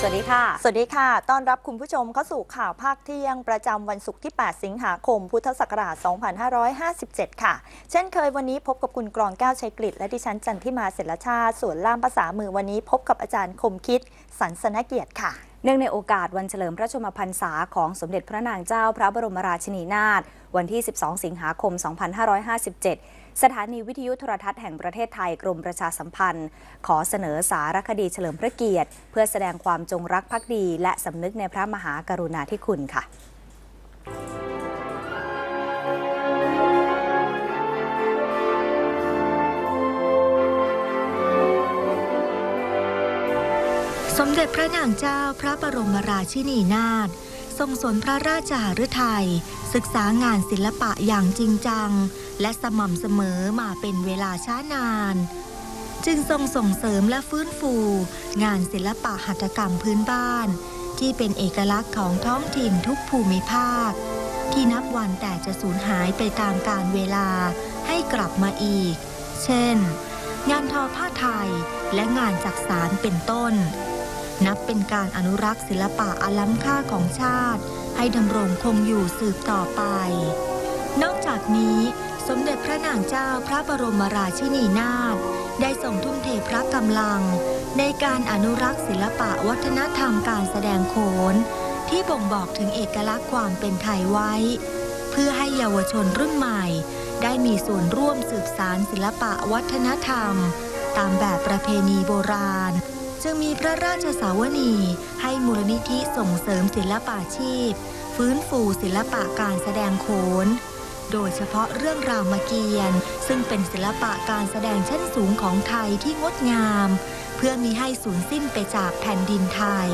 สวัสดีค่ะ สวัสดีค่ะ ต้อนรับคุณผู้ชมเข้าสู่ข่าวภาคเที่ยงประจำวันศุกร์ที่ 8 สิงหาคม พุทธศักราช 2557 ค่ะ เช่นเคยวันนี้พบกับคุณกรองแก้วชัยกฤษและดิฉันจันทิมาเสรชาติส่วนล่ามภาษามือวันนี้พบกับอาจารย์คมคิด สันสนเกียรติค่ะ เนื่องในโอกาสวันเฉลิมพระชนมพรรษาของสมเด็จพระนางเจ้าพระบรมราชินีนาถวันที่ 12 สิงหาคม 2557 สถานีวิทยุโทรทัศน์แห่งประเทศไทยกรมประชาสัมพันธ์ ขอเสนอสารคดีเฉลิมพระเกียรติ เพื่อแสดงความจงรักภักดี และสำนึกในพระมหากรุณาธิคุณค่ะ สมเด็จพระนางเจ้าพระบรมราชินีนาถทรงสนพระราชหฤทัยศึกษางานศิลปะอย่างจริงจัง และสม่ำเสมอมาเป็นเวลาช้านาน จึงทรงส่งเสริมและฟื้นฟู งานศิลปะหัตถกรรมพื้นบ้าน ที่เป็นเอกลักษณ์ของท้องถิ่นทุกภูมิภาค ที่นับวันแต่จะสูญหายไปตามกาลเวลาให้กลับมาอีก เช่น งานทอผ้าไทยและงานจักสารเป็นต้น นับเป็นการอนุรักษ์ศิลปะอันล้ำค่าของชาติ ให้ดำรงคงอยู่สืบต่อไป นอกจากนี้สมเด็จพระนางเจ้าพระบรมราชินีนาถได้ส่งทุ่มเทพระกำลัง ในการอนุรักษ์ศิลปะวัฒนธรรมการแสดงโขน ที่บ่งบอกถึงเอกลักษณ์ความเป็นไทยไว้ เพื่อให้เยาวชนรุ่นใหม่ ได้มีส่วนร่วมสืบสารศิลปะวัฒนธรรม ตามแบบประเพณีโบราณ จึงมีพระราชสาวนีให้มูลนิธิส่งเสริมศิลปาชีพ ฟื้นฟูศิลปะการแสดงโขน โดยเฉพาะเรื่องรามเกียรติ์ซึ่งเป็นศิลปะการแสดงชั้นสูงของไทยที่งดงาม เพื่อมีให้สูญสิ้นไปจากแผ่นดินไทย